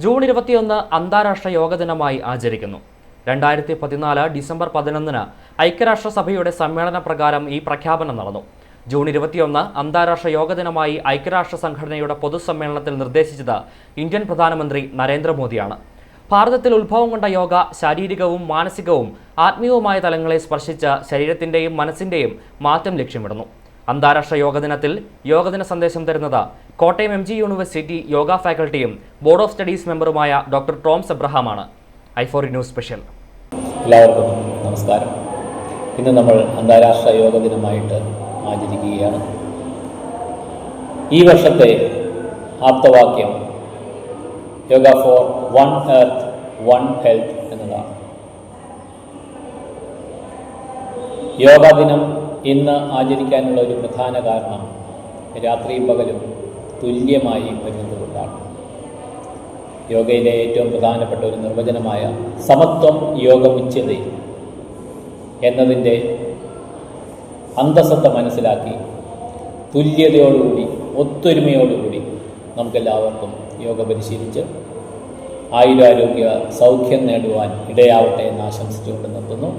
June ഇരുപത്തിയൊന്ന് അന്താരാഷ്ട്ര യോഗ ദിനമായി ആചരിക്കുന്നു. രണ്ടായിരത്തി പതിനാല് ഡിസംബർ പതിനൊന്നിന് ഐക്യരാഷ്ട്രസഭയുടെ സമ്മേളന പ്രകാരം ഈ പ്രഖ്യാപനം നടന്നു. ജൂൺ ഇരുപത്തിയൊന്ന് അന്താരാഷ്ട്ര യോഗ ദിനമായി ഐക്യരാഷ്ട്ര സംഘടനയുടെ പൊതുസമ്മേളനത്തിൽ നിർദ്ദേശിച്ചത് ഇന്ത്യൻ പ്രധാനമന്ത്രി നരേന്ദ്രമോദിയാണ്. ഭാരതത്തിൽ ഉത്ഭവം കൊണ്ട യോഗ ശാരീരികവും മാനസികവും ആത്മീയവുമായ തലങ്ങളെ സ്പർശിച്ച് ശരീരത്തിന്റെയും മനസ്സിന്റെയും മാറ്റം ലക്ഷ്യമിടുന്നു. അന്താരാഷ്ട്ര യോഗ ദിനത്തിൽ യോഗദിന സന്ദേശം തരുന്നത് Kottayam M G university yoga ഫാക്കൽറ്റിയും board of studies മെമ്പറുമായ ഡോക്ടർ ടോംസ് എബ്രഹാമാണ് ഐഫോറി ന്യൂസ് സ്പെഷ്യൽ. എല്ലാവർക്കും നമസ്കാരം. ഇന്ന് നമ്മൾ അന്താരാഷ്ട്ര യോഗ ദിനമായിട്ട് ആചരിക്കുകയാണ്. ഈ വർഷത്തെ ആപ്തവാക്യം yoga for one earth one health എന്നതാണ്. യോഗ ദിനം ഇന്ന് ആചരിക്കാനുള്ള ഒരു പ്രധാന കാരണം രാത്രിയും പകലും തുല്യമായി വരുന്നതുകൊണ്ടാണ്. യോഗയിലെ ഏറ്റവും പ്രധാനപ്പെട്ട ഒരു നിർവചനമായ സമത്വം യോഗമുച്ചത എന്നതിന്റെ അന്തസത്ത മനസ്സിലാക്കി തുല്യതയോടുകൂടി ഒത്തൊരുമയോടുകൂടി നമുക്കെല്ലാവർക്കും യോഗ പരിശീലിച്ച് ആയുരാരോഗ്യ സൗഖ്യം നേടുവാൻ ഇടയാവട്ടെ എന്ന് ആശംസിച്ചുകൊണ്ട് നിർത്തുന്നു.